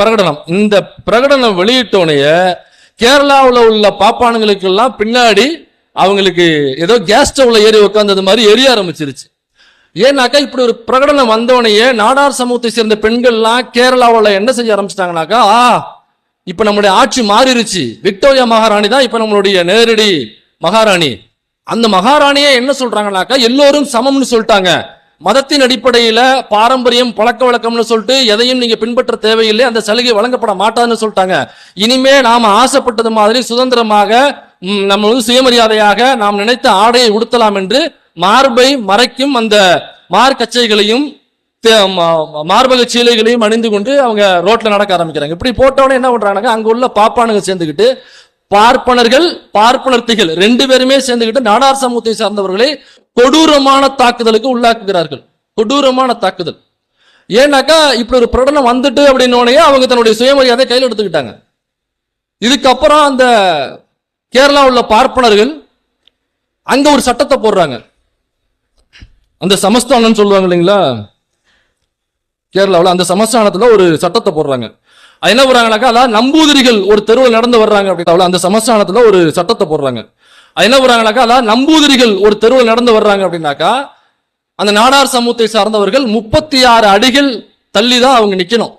பிரகடனம். இந்த பிரகடனம் வெளியிட்டோனைய கேரளாவில் உள்ள பாப்பானுங்களுக்கெல்லாம் பின்னாடி அவங்களுக்கு ஏதோ கேஸ் ஸ்டவ்ல ஏறி உட்காந்தது மாதிரி எரிய ஆரம்பிச்சிருச்சு. ஏன்னாக்கா இப்படி ஒரு பிரகடனம் வந்தோடனேயே நாடார் சமூகத்தை சேர்ந்த பெண்கள்லாம் கேரளாவில் என்ன செய்ய ஆரம்பிச்சிட்டாங்கனாக்கா ஆ இப்போ நம்மளுடைய ஆட்சி மாறிடுச்சு விக்டோரியா மகாராணி தான் இப்போ நம்மளுடைய நேரடி மகாராணி. அந்த மகாராணியே என்ன சொல்றாங்கனாக்கா எல்லோரும் சமம்னு சொல்லிட்டாங்க. மதத்தின் அடிப்படையில் பாரம்பரியம் பழக்க வழக்கம்னு சொல்லிட்டு எதையும் நீங்க பின்பற்ற தேவையில்லை. அந்த சலுகை வழங்கப்பட மாட்டாதுன்னு சொல்லிட்டாங்க. இனிமே நாம ஆசைப்பட்டது மாதிரி சுதந்திரமாக நம்ம வந்து சுயமரியாதையாக நாம் நினைத்த ஆடையை உடுத்தலாம் என்று மார்பை மறைக்கும் அந்த மார்க்கச்சைகளையும் மார்பக சீலைகளையும் அணிந்து கொண்டு அவங்க ரோட்ல நடக்க ஆரம்பிக்கிறாங்க. இப்படி போட்டவனே என்ன பண்றாங்க அங்க உள்ள பாப்பானுங்க சேர்ந்துக்கிட்டு பார்ப்பனர்கள் பார்ப்பனர்த்திகள் ரெண்டு பேருமே சேர்ந்துக்கிட்டு நாடார் சமூகத்தை சார்ந்தவர்களை கொடூரமான தாக்குதலுக்கு உள்ளாக்குகிறார்கள். கொடூரமான தாக்குதல். ஏன்னாக்கா இப்படி ஒரு பிரகடனம் வந்துட்டு அப்படின்னோடனே அவங்க தன்னுடைய சுயமரியாதை கையில் எடுத்துக்கிட்டாங்க. இதுக்கப்புறம் அந்த கேரளா உள்ள பார்ப்பனர்கள் அங்க ஒரு சட்டத்தை போடுறாங்க. அந்த சமஸ்தானம் சொல்லுவாங்க இல்லைங்களா? கேரளாவில் அந்த சமஸ்தானத்தில் ஒரு சட்டத்தை போடுறாங்க. அது என்ன போறாங்கனாக்கா அதாவது நம்பூதிரிகள் ஒரு தெருவில் நடந்து வர்றாங்க அப்படின்னு அந்த சமஸ்தானத்துல ஒரு சட்டத்தை போடுறாங்க. அது என்ன போறாங்கனாக்கா அதாவது நம்பூதிரிகள் ஒரு தெருவில் நடந்து வர்றாங்க அப்படின்னாக்கா அந்த நாடார் சமூகத்தை சார்ந்தவர்கள் முப்பத்தி ஆறு அடிகள் தள்ளி தான் அவங்க நிக்கணும்.